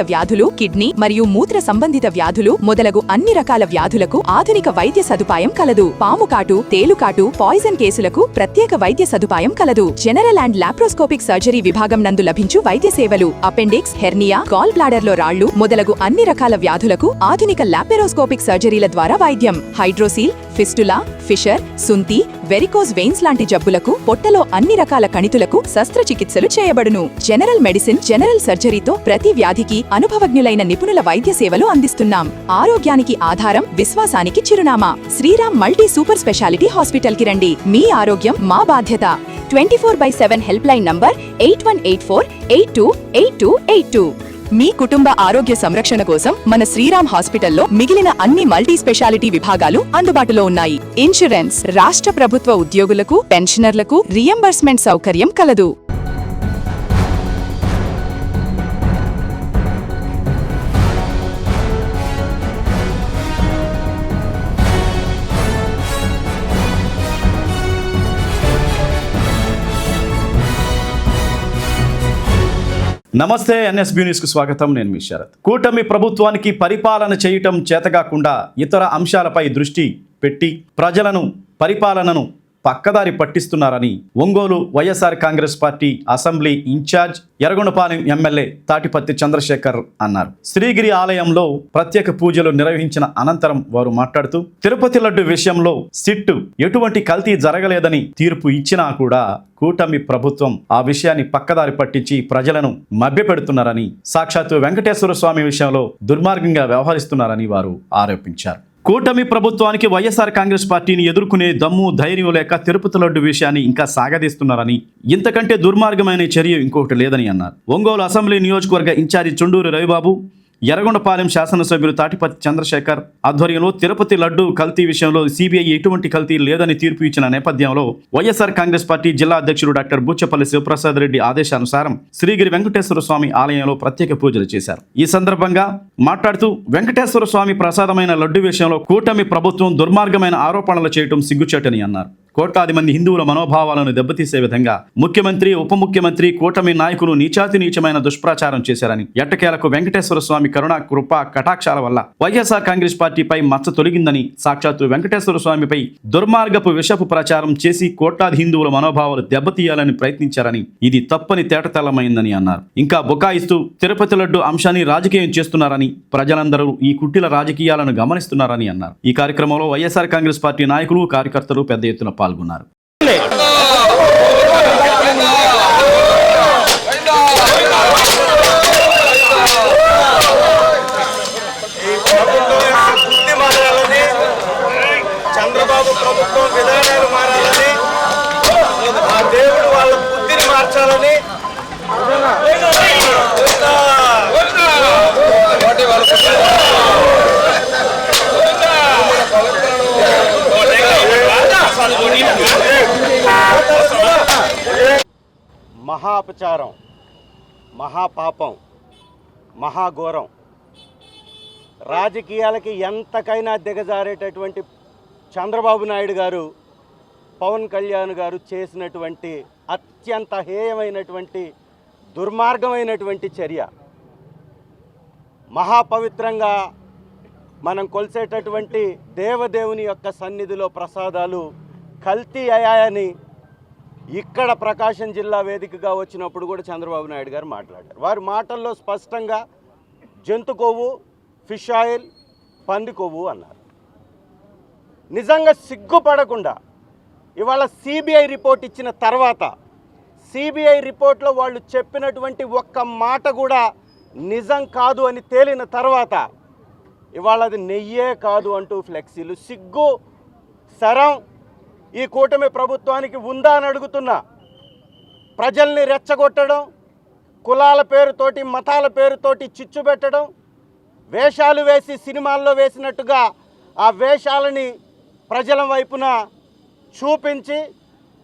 వ్యాధులు కిడ్నీ మరియు మూత్ర సంబంధిత వ్యాధులు మొదలగు అన్ని రకాల వ్యాధులకు ఆధునిక వైద్య సదుపాయం కలదు. పాముకాటు తేలుకాటు పాయిజన్ కేసులకు ప్రత్యేక వైద్య సదుపాయం కలదు. జనరల్ అండ్ లాప్రోస్కోపిక్ సర్జరీ విభాగం నందు లభించు వైద్య సేవలు అపెండిక్స్ హెర్నియా గాల్ బ్లాడర్లో రాళ్ళు మొదలగు అన్ని రకాల వ్యాధులకు ఆధునిక లాపెరోస్కోపిక్ సర్జరీల ద్వారా వైద్యం. హైడ్రోసీల్ ఫిస్టులా ఫిషర్ సుంతి వెరికోజ్ వెయిన్స్ లాంటి జబ్బులకు పొట్టలో అన్ని రకాల కణితులకు శస్త్రచికిత్సలు చేయబడును. జనరల్ మెడిసిన్ జనరల్ సర్జరీతో ప్రతి వ్యాధికి అనుభవజ్ఞులైన నిపుణుల వైద్య సేవలు అందిస్తున్నాం. ఆరోగ్యానికి ఆధారం విశ్వాసానికి చిరునామా. శ్రీరామ్ మల్టీ సూపర్ స్పెషాలిటీ హాస్పిటల్కి రండి. మీ ఆరోగ్యం మా బాధ్యత. Twenty four by seven help line number eight one eight four eight two eight two eight two. మీ కుటుంబ ఆరోగ్య సంరక్షణ కోసం మన శ్రీరామ్ హాస్పిటల్లో మిగిలిన అన్ని మల్టీ స్పెషాలిటీ విభాగాలు అందుబాటులో ఉన్నాయి. ఇన్సూరెన్స్ రాష్ట్ర ప్రభుత్వ ఉద్యోగులకు పెన్షనర్లకు రియంబర్స్మెంట్ సౌకర్యం కలదు. నమస్తే ఎన్ఎస్బి న్యూస్కు స్వాగతం. నేను మీ శరత్. కూటమి ప్రభుత్వానికి పరిపాలన చేయటం చేతగాకుండా ఇతర అంశాలపై దృష్టి పెట్టి ప్రజలను పరిపాలనను పక్కదారి పట్టిస్తున్నారని Ongole YSR Congress party assembly in charge Yerragondapalem MLA Tatiparthi Chandrasekhar అన్నారు. శ్రీగిరి ఆలయంలో ప్రత్యేక పూజలు నిర్వహించిన అనంతరం వారు మాట్లాడుతూ తిరుపతి లడ్డు విషయంలో సిట్టు ఎటువంటి కల్తీ జరగలేదని తీర్పు ఇచ్చినా కూడా కూటమి ప్రభుత్వం ఆ విషయాన్ని పక్కదారి పట్టించి ప్రజలను మభ్యపెడుతున్నారని సాక్షాత్తు వెంకటేశ్వర స్వామి విషయంలో దుర్మార్గంగా వ్యవహరిస్తున్నారని వారు ఆరోపించారు. కూటమి ప్రభుత్వానికి వైఎస్ఆర్ కాంగ్రెస్ పార్టీని ఎదుర్కొనే దమ్ము ధైర్యం లేక తిరుపతి లడ్డు విషయాన్ని ఇంకా సాగదీస్తున్నారని ఇంతకంటే దుర్మార్గమైన చర్య ఇంకొకటి లేదని అన్నారు. ఒంగోలు అసెంబ్లీ నియోజకవర్గ ఇన్ఛార్జి చుండూరు రవిబాబు ఎర్రగొండపాలెం శాసనసభ్యులు తాటిపత్తి చంద్రశేఖర్ ఆధ్వర్యంలో తిరుపతి లడ్డు కల్తీ విషయంలో సిబిఐ ఎటువంటి కల్తీ లేదని తీర్పు ఇచ్చిన నేపథ్యంలో వైఎస్ఆర్ కాంగ్రెస్ పార్టీ జిల్లా అధ్యక్షుడు డాక్టర్ బుచ్చపల్లి శివప్రసాద్ రెడ్డి ఆదేశానుసారం శ్రీగిరి వెంకటేశ్వర స్వామి ఆలయంలో ప్రత్యేక పూజలు చేశారు. ఈ సందర్భంగా మాట్లాడుతూ వెంకటేశ్వర స్వామి ప్రసాదమైన లడ్డు విషయంలో కూటమి ప్రభుత్వం దుర్మార్గమైన ఆరోపణలు చేయటం సిగ్గుచేటని అన్నారు. కోట్లాది మంది హిందువుల మనోభావాలను దెబ్బతీసే విధంగా ముఖ్యమంత్రి ఉప ముఖ్యమంత్రి కూటమి నాయకులు నీచాతి నీచమైన దుష్ప్రచారం చేశారని ఎట్టకేలకు వెంకటేశ్వర స్వామి కరుణ కృప కటాక్షాల వల్ల వైఎస్ఆర్ కాంగ్రెస్ పార్టీపై మచ్చ తొలగిందని సాక్షాత్తు వెంకటేశ్వర స్వామిపై దుర్మార్గపు విషపు ప్రచారం చేసి కోట్లాది హిందువుల మనోభావాలు దెబ్బతీయాలని ప్రయత్నించారని ఇది తప్పని తేటతెల్లమైందని అన్నారు. ఇంకా బుకాయిస్తూ తిరుపతి లడ్డు అంశాన్ని రాజకీయం చేస్తున్నారని ప్రజలందరూ ఈ కుట్టిల రాజకీయాలను గమనిస్తున్నారని అన్నారు. ఈ కార్యక్రమంలో వైఎస్ఆర్ కాంగ్రెస్ పార్టీ నాయకులు కార్యకర్తలు పెద్ద ఎత్తున పాల్గొన్నారు. అపచారం మహాపాపం మహాఘోరం. రాజకీయాలకి ఎంతకైనా దిగజారేటటువంటి చంద్రబాబు నాయుడు గారు పవన్ కళ్యాణ్ గారు చేసినటువంటి అత్యంత హేయమైనటువంటి దుర్మార్గమైనటువంటి చర్య. మహాపవిత్రంగా మనం కొలిసేటటువంటి దేవదేవుని యొక్క సన్నిధిలో ప్రసాదాలు కల్తీ అయ్యాయని ఇక్కడ ప్రకాశం జిల్లా వేదికగా వచ్చినప్పుడు కూడా చంద్రబాబు నాయుడు గారు మాట్లాడారు. వారి మాటల్లో స్పష్టంగా జంతు కొవ్వు ఫిష్ ఆయిల్ పంది కొవ్వు అన్నారు. నిజంగా సిగ్గుపడకుండా ఇవాళ సిబిఐ రిపోర్ట్ ఇచ్చిన తర్వాత సిబిఐ రిపోర్ట్లో వాళ్ళు చెప్పినటువంటి ఒక్క మాట కూడా నిజం కాదు అని తేలిన తర్వాత ఇవాళ అది నెయ్యే కాదు అంటూ ఫ్లెక్సీలు సిగ్గు సరం ఈ కూటమి ప్రభుత్వానికి ఉందా అని అడుగుతున్నా. ప్రజల్ని రెచ్చగొట్టడం కులాల పేరుతోటి మతాల పేరుతోటి చిచ్చు పెట్టడం వేషాలు వేసి సినిమాల్లో వేసినట్టుగా ఆ వేషాలని ప్రజల వైపున చూపించి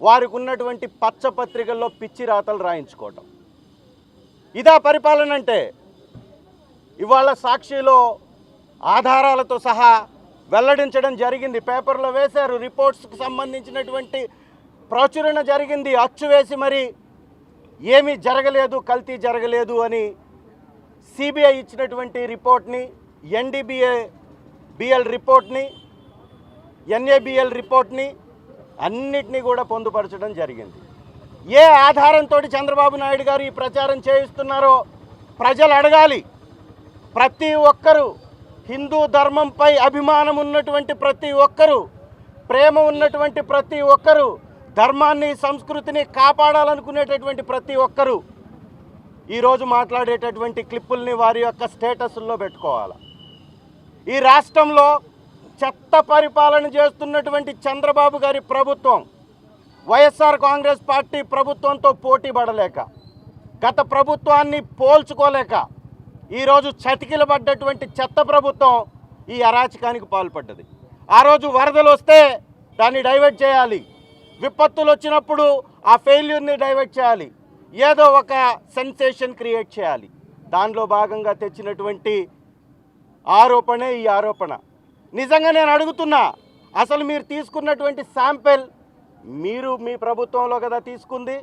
వారికి ఉన్నటువంటి పచ్చపత్రికల్లో పిచ్చి రాతలు రాయించుకోవటం. ఇదా పరిపాలన అంటే ఇవాళ సాక్షిలో ఆధారాలతో సహా వెల్లడించడం జరిగింది. పేపర్లో వేశారు. రిపోర్ట్స్కి సంబంధించినటువంటి ప్రచురణ జరిగింది. అచ్చు వేసి మరి ఏమీ జరగలేదు కల్తీ జరగలేదు అని సిబిఐ ఇచ్చినటువంటి రిపోర్ట్ని ఎన్డీబీఏ బిఎల్ రిపోర్ట్ని ఎన్ఏబిఎల్ రిపోర్ట్ని అన్నిటినీ కూడా పొందుపరచడం జరిగింది. ఏ ఆధారంతో చంద్రబాబు నాయుడు గారు ఈ ప్రచారం చేయిస్తున్నారో ప్రజలు అడగాలి. ప్రతి ఒక్కరూ హిందూ ధర్మంపై అభిమానం ఉన్నటువంటి ప్రతి ఒక్కరూ ప్రేమ ఉన్నటువంటి ప్రతి ఒక్కరూ ధర్మాన్ని సంస్కృతిని కాపాడాలనుకునేటటువంటి ప్రతి ఒక్కరూ ఈరోజు మాట్లాడేటటువంటి క్లిప్పుల్ని వారి యొక్క స్టేటస్ల్లో పెట్టుకోవాలి? ఈ రాష్ట్రంలో చెత్త పరిపాలన చేస్తున్నటువంటి చంద్రబాబు గారి ప్రభుత్వం వైఎస్ఆర్ కాంగ్రెస్ పార్టీ ప్రభుత్వంతో పోటీ పడలేక గత ప్రభుత్వాన్ని పోల్చుకోలేక ఈరోజు చతికిలబడ్డటువంటి చెత్త ప్రభుత్వం ఈ అరాచకానికి పాల్పడ్డది. ఆ రోజు వరదలు వస్తే దాన్ని డైవర్ట్ చేయాలి. విపత్తులు వచ్చినప్పుడు ఆ ఫెయిల్యూర్ని డైవర్ట్ చేయాలి. ఏదో ఒక సెన్సేషన్ క్రియేట్ చేయాలి. దానిలో భాగంగా తెచ్చినటువంటి ఆరోపణే ఈ ఆరోపణ. నిజంగా నేను అడుగుతున్నా అసలు మీరు తీసుకున్నటువంటి శాంపిల్ మీరు మీ ప్రభుత్వంలో కదా తీసుకుంది?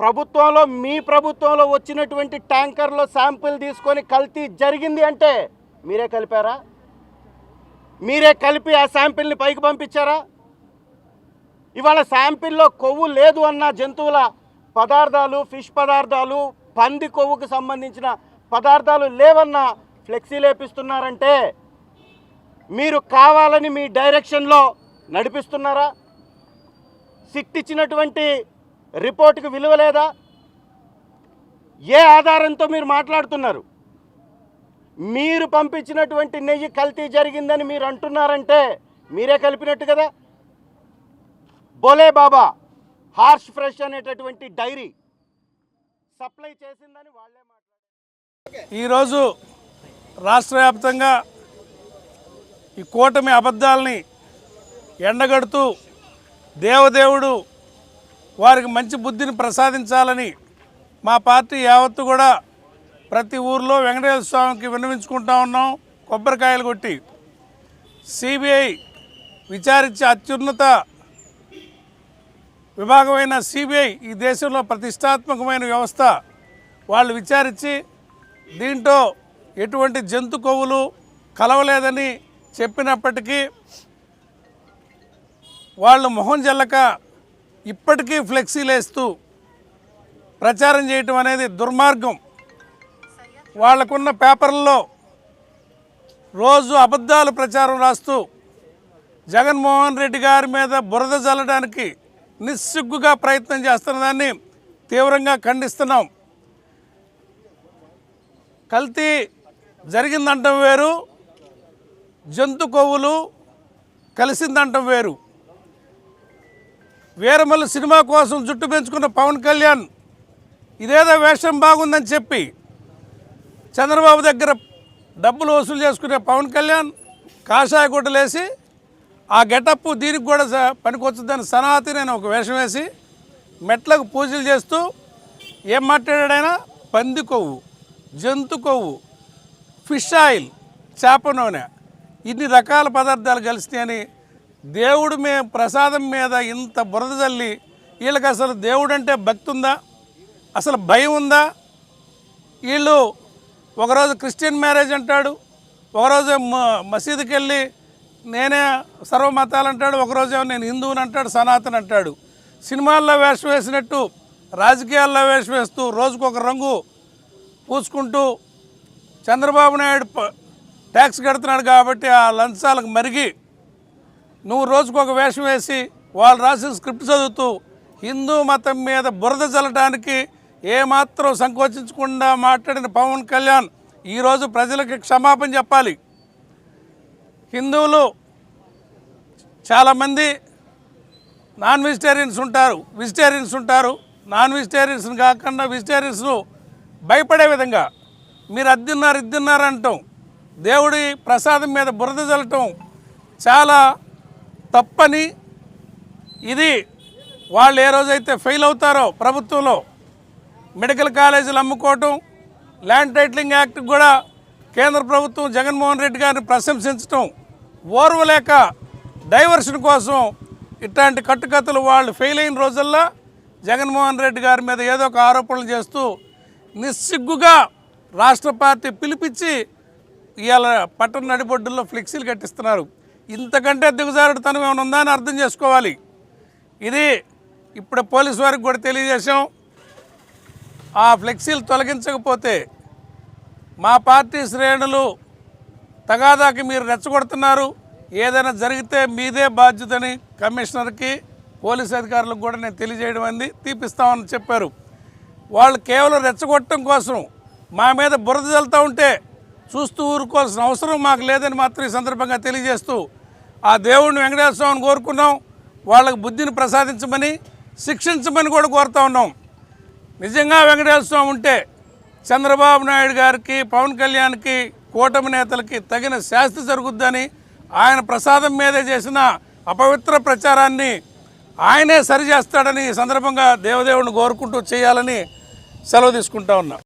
ప్రభుత్వంలో మీ ప్రభుత్వంలో వచ్చినటువంటి ట్యాంకర్లో శాంపిల్ తీసుకొని కల్తీ జరిగింది అంటే మీరే కలిపారా? మీరే కలిపి ఆ శాంపిల్ని పైకి పంపించారా? ఇవాళ శాంపిల్లో కొవ్వు లేదు అన్న జంతువుల పదార్థాలు ఫిష్ పదార్థాలు పంది కొవ్వుకు సంబంధించిన పదార్థాలు లేవన్న ఫ్లెక్సీ లేపిస్తున్నారంటే మీరు కావాలని మీ డైరెక్షన్లో నడిపిస్తున్నారా? సిట్ ఇచ్చినటువంటి రిపోర్ట్కి విలువ లేదా? ఏ ఆధారంతో మీరు మాట్లాడుతున్నారు? మీరు పంపించినటువంటి నెయ్యి కల్తీ జరిగిందని మీరు అంటున్నారంటే మీరే కలిపినట్టు కదా? బోలే బాబా హార్ష్ ఫ్రెష్ అనేటటువంటి డైరీ సప్లై చేసిందని వాళ్ళే మాట్లాడారు. ఈరోజు రాష్ట్ర వ్యాప్తంగా ఈ కూటమి అబద్ధాలని ఎండగడుతూ దేవదేవుడు వారికి మంచి బుద్ధిని ప్రసాదించాలని మా పార్టీ యావత్తు కూడా ప్రతి ఊర్లో వెంకటేశ్వర స్వామికి విన్నవించుకుంటా ఉన్నాం. కొబ్బరికాయలు కొట్టి సిబిఐ విచారించే అత్యున్నత విభాగమైన సిబిఐ ఈ దేశంలో ప్రతిష్టాత్మకమైన వ్యవస్థ వాళ్ళు విచారించి దీంట్లో ఎటువంటి జంతు కొవ్వులు కలవలేదని చెప్పినప్పటికీ వాళ్ళు మొహం జల్లక ఇప్పటికీ ఫ్లెక్సీలేస్తూ ప్రచారం చేయటం అనేది దుర్మార్గం. వాళ్ళకున్న పేపర్లలో రోజు అబద్ధాలు ప్రచారం రాస్తూ జగన్మోహన్ రెడ్డి గారి మీద బురద జల్లడానికి నిస్సిగ్గుగా ప్రయత్నం చేస్తున్న దాన్ని తీవ్రంగా ఖండిస్తున్నాం. కల్తీ జరిగిందంటం వేరు జంతు కొవ్వులు కలిసిందంటం వేరు. వీరమల్లి సినిమా కోసం జుట్టు పెంచుకున్న పవన్ కళ్యాణ్ ఇదేదో వేషం బాగుందని చెప్పి చంద్రబాబు దగ్గర డబ్బులు వసూలు చేసుకునే పవన్ కళ్యాణ్ కాషాయ గుడ్డలేసి ఆ గెటప్ దీనికి కూడా స- పనికొచ్చుద్దని సనాతి నేను ఒక వేషం వేసి మెట్లకు పూజలు చేస్తూ ఏం మాట్లాడాడైనా పంది కొవ్వు జంతు కొవ్వు ఫిష్ ఆయిల్ చేప నూనె ఇన్ని రకాల పదార్థాలు కలిసినాయని దేవుడు మే ప్రసాదం మీద ఇంత బురద చల్లి వీళ్ళకి అసలు దేవుడు అంటే భక్తి ఉందా అసలు భయం ఉందా? వీళ్ళు ఒకరోజు క్రిస్టియన్ మ్యారేజ్ అంటాడు ఒకరోజు మ- మసీదుకి వెళ్ళి నేనే సర్వమతాలు అంటాడు ఒకరోజు నేను హిందువుని అంటాడు సనాతన్ అంటాడు. సినిమాల్లో వేషం వేసినట్టు రాజకీయాల్లో వేషం వేస్తూ రోజుకొక రంగు పూసుకుంటూ చంద్రబాబు నాయుడు ట్యాక్స్ కడుతున్నాడు కాబట్టి ఆ లంచాలకు మరిగి నువ్వు రోజుకొక వేషం వేసి వాళ్ళు రాసిన స్క్రిప్ట్ చదువుతూ హిందూ మతం మీద బురద చల్లడానికి ఏమాత్రం సంకోచించకుండా మాట్లాడిన పవన్ కళ్యాణ్ ఈరోజు ప్రజలకి క్షమాపణ చెప్పాలి. హిందువులు చాలామంది నాన్ వెజిటేరియన్స్ ఉంటారు వెజిటేరియన్స్ ఉంటారు. నాన్ వెజిటేరియన్స్ని కాకుండా వెజిటేరియన్స్ భయపడే విధంగా మీరు అద్దిన్నారు ఇద్దిన్నారు అంటాం. దేవుడి ప్రసాదం మీద బురద చల్లటం చాలా తప్పని ఇది వాళ్ళు ఏ రోజైతే ఫెయిల్ అవుతారో ప్రభుత్వంలో మెడికల్ కాలేజీలు అమ్ముకోవటం ల్యాండ్ టైటిలింగ్ యాక్ట్ కూడా కేంద్ర ప్రభుత్వం జగన్మోహన్ రెడ్డి గారిని ప్రశంసించటం ఓర్వలేక డైవర్షన్ కోసం ఇట్లాంటి కట్టుకథలు వాళ్ళు ఫెయిల్ అయిన రోజుల్లో జగన్మోహన్ రెడ్డి గారి మీద ఏదో ఒక ఆరోపణలు చేస్తూ నిస్సిగ్గుగా రాష్ట్ర పార్టీ పిలిపించి ఇవాళ పట్టణ నడిబొడ్డుల్లో ఫ్లెక్సీలు కట్టిస్తున్నారు. ఇంతకంటే దిగజారుడుతనం ఏమైనా ఉందా అని అర్థం చేసుకోవాలి. ఇది ఇప్పుడు పోలీసు వారికి కూడా తెలియజేశాం. ఆ ఫ్లెక్సీలు తొలగించకపోతే మా పార్టీ శ్రేణులు తగాదాకి మీరు రెచ్చగొడుతున్నారు. ఏదైనా జరిగితే మీదే బాధ్యతని కమిషనర్కి పోలీస్ అధికారులకు కూడా నేను తెలియజేయడం అంది తీపిస్తామని చెప్పారు. వాళ్ళు కేవలం రెచ్చగొట్టడం కోసం మా మీద బురద చల్లుతూ ఉంటే చూస్తూ ఊరుకోవాల్సిన అవసరం మాకు లేదని మాత్రం ఈ సందర్భంగా తెలియజేస్తూ ఆ దేవుడిని వెంకటేశ్వర స్వామిని కోరుకున్నాం. వాళ్ళకు బుద్ధిని ప్రసాదించమని శిక్షించమని కూడా కోరుతా ఉన్నాం. నిజంగా వెంకటేశ్వర స్వామి ఉంటే చంద్రబాబు నాయుడు గారికి పవన్ కళ్యాణ్కి కూటమి నేతలకి తగిన శాస్తి జరుగుద్దని ఆయన ప్రసాదం మీదే చేసిన అపవిత్ర ప్రచారాన్ని ఆయనే సరిచేస్తాడని ఈ సందర్భంగా దేవదేవుని కోరుకుంటూ చేయాలని సెలవు తీసుకుంటా ఉన్నా.